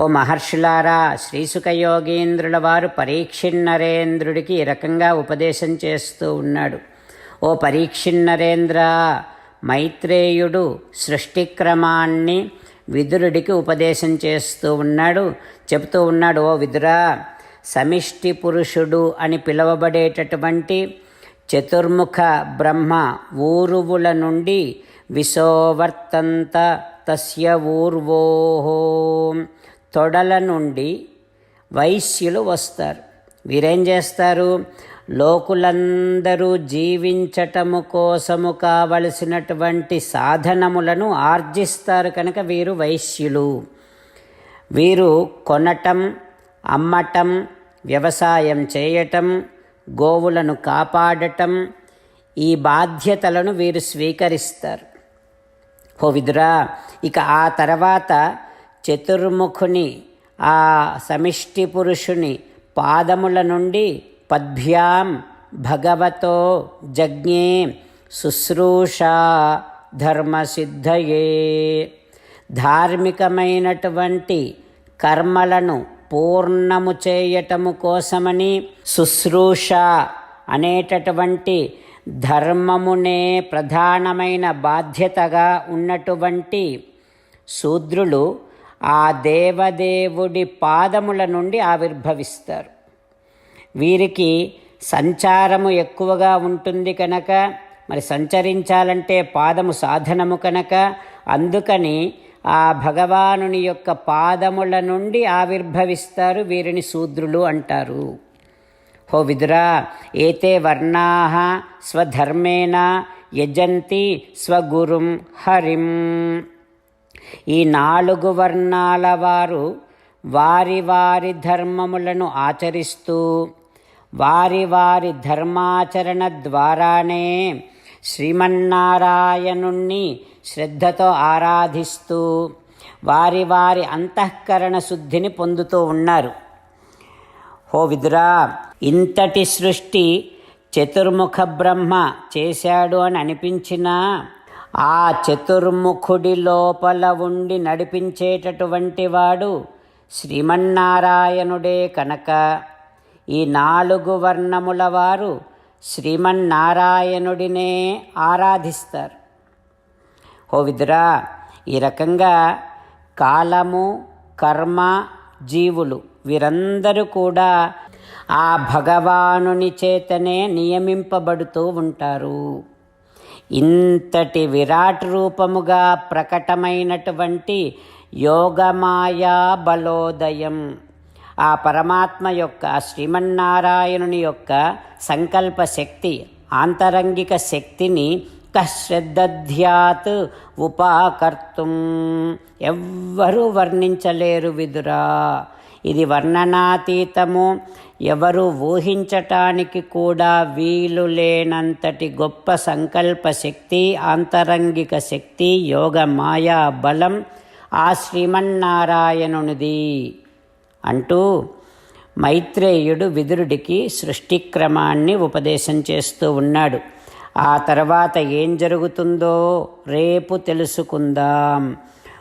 ఓ మహర్షులారా శ్రీసుఖయోగీంద్రుల వారు పరీక్షిన్నరేంద్రుడికి ఈ రకంగా ఉపదేశం చేస్తూ ఉన్నాడు. ఓ పరీక్షిన్నరేంద్ర మైత్రేయుడు సృష్టిక్రమాన్ని విదురుడికి ఉపదేశం చేస్తూ ఉన్నాడు. చెబుతూ ఉన్నాడు ఓ విదురా సమిష్టి పురుషుడు అని పిలువబడేటటువంటి చతుర్ముఖ బ్రహ్మ ఊరువుల నుండి విశోవర్తంత తస్య ఊర్వోహో తొడల నుండి వైశ్యులు వస్తారు. వీరేం చేస్తారు? లోకులందరూ జీవించటము కోసము కావలసినటువంటి సాధనములను ఆర్జిస్తారు కనుక వీరు వైశ్యులు. వీరు కొనటం అమ్మటం వ్యవసాయం చేయటం గోవులను కాపాడటం ఈ బాధ్యతలను వీరు స్వీకరిస్తారు. ఓ విదురా ఇక ఆ తర్వాత చతుర్ముఖుని ఆ సమిష్టి పురుషుని పాదముల నుండి పద్భ్యాం భగవతో జజ్ఞే శుశ్రూష ధర్మసిద్ధయే. ధార్మికమైనటువంటి కర్మలను పూర్ణము చేయటము కోసమని శుశ్రూష అనేటటువంటి ధర్మమునే ప్రధానమైన బాధ్యతగా ఉన్నటువంటి శూద్రులు ఆ దేవదేవుడి పాదముల నుండి ఆవిర్భవిస్తారు. వీరికి సంచారము ఎక్కువగా ఉంటుంది కనుక మరి సంచరించాలంటే పాదము సాధనము కనుక అందుకని ఆ భగవానుని యొక్క పాదముల నుండి ఆవిర్భవిస్తారు వీరిని శూద్రులు అంటారు. హో విదురా ఏతే వర్ణా స్వధర్మేణ యజంతి స్వగురుం హరిం. ఈ నాలుగు వర్ణాల వారు వారి వారి ధర్మములను ఆచరిస్తూ వారి వారి ధర్మాచరణ ద్వారానే శ్రీమన్నారాయణుణ్ణి శ్రద్ధతో ఆరాధిస్తూ వారి వారి అంతఃకరణ శుద్ధిని పొందుతూ ఉన్నారు. హో విదురా ఇంతటి సృష్టి చతుర్ముఖ బ్రహ్మ చేశాడు అని అనిపించినా ఆ చతుర్ముఖుడి లోపల ఉండి నడిపించేటటువంటి వాడు శ్రీమన్నారాయణుడే కనుక. ఈ నాలుగు వర్ణముల వారు శ్రీమన్నారాయణుడినే ఆరాధిస్తారు. ఓ విదురా ఈ రకంగా కాలము కర్మ జీవులు వీరందరూ కూడా ఆ భగవానుని చేతనే నియమింపబడుతూ ఉంటారు. ఇంతటి విరాట్ రూపముగా ప్రకటమైనటువంటి యోగమాయా బలోదయం. ఆ పరమాత్మ యొక్క శ్రీమన్నారాయణుని యొక్క సంకల్ప శక్తి ఆంతరంగిక శక్తిని కశ్రద్ధధ్యాత్ ఉపాకర్తుం. ఎవ్వరూ వర్ణించలేరు విదురా. ఇది వర్ణనాతీతము. ఎవరు ఊహించటానికి కూడా వీలు లేనంతటి గొప్ప సంకల్ప శక్తి ఆంతరంగిక శక్తి యోగ మాయా బలం ఆ శ్రీమన్నారాయణునిది అంటూ మైత్రేయుడు విదురుడికి సృష్టిక్రమాన్ని ఉపదేశం చేస్తూ ఉన్నాడు. ఆ తర్వాత ఏం జరుగుతుందో రేపు తెలుసుకుందాం.